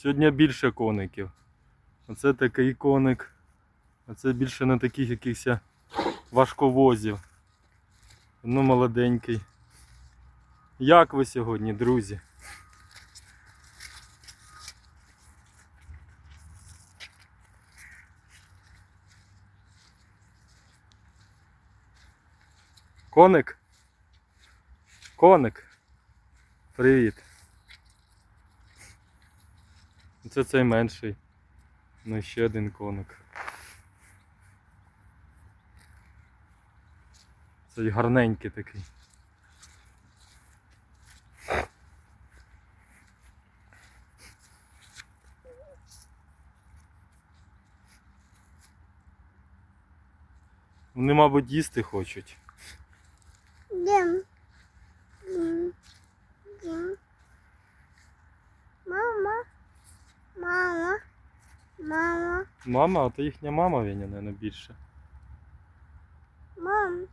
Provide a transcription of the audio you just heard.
Сьогодні більше коників. Оце такий коник. А це більше на таких якихось важковозів. Ну, молоденький. Як ви сьогодні, друзі? Коник? Коник. Привіт. Це цей менший. Ну ще один коник. Цей гарненький такий. Вони, мабуть, їсти хочуть. Дім. Дім. Дім. Мама. Мама. Мама. Мама, а то їхня мама Веня, мабуть, більше. Мам.